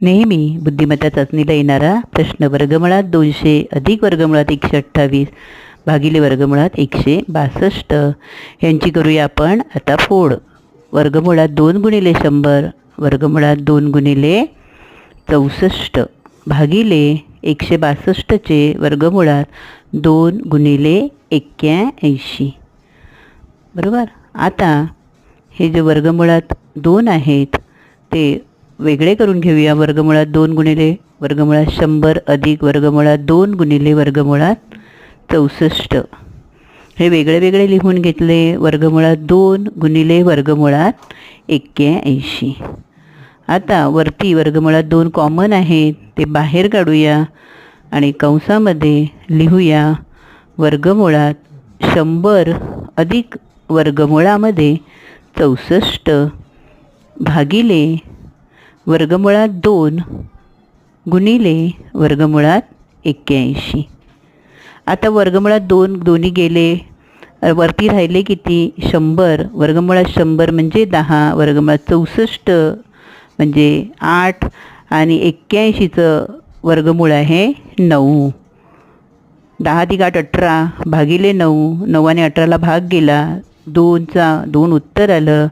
नेहमी बुद्धिमत्ता चाचणीला येणारा प्रश्न वर्गमुळात दोनशे अधिक वर्गमुळात एकशे अठ्ठावीस भागिले वर्गमुळात एकशे बासष्ट. यांची करूया आपण आता फोड. वर्गमुळात दोन गुणिले शंभर वर्गमुळात दोन गुणिले चौसष्ट भागिले एकशे बासष्टचे वर्गमुळात दोन गुणिले एक्क्याऐंशी. बरोबर? आता हे जे वर्गमुळात दोन आहेत ते वेगळे करून घेऊया वर्गमुळात दोन गुणिले वर्गमुळात शंभर अधिक वर्गमुळात दोन गुणिले वर्गमुळात चौसष्ट. हे वेगळे वेगळे लिहून घेतले वर्गमुळात दोन गुणिले वर्गमुळात एक्क्याऐंशी. आता वरती वर्गमुळात दोन कॉमन आहेत ते बाहेर काढूया आणि कंसामध्ये लिहूया वर्गमुळात शंभर अधिक वर्गमुळामध्ये चौसष्ट भागिले वर्गमुळात दोन गुणिले वर्गमुळात एक्क्याऐंशी. आता वर्गमुळात दोन दोन्ही गेले वरती राहिले किती? शंभर. वर्गमुळात शंभर म्हणजे दहा. वर्गमुळात चौसष्ट म्हणजे आठ. आणि एक्क्याऐंशीचं वर्गमूळ आहे नऊ. दहा तिघाट अठरा भागिले नऊ. नऊ आणि अठराला भाग गेला. दोनचा दोन उत्तर आलं.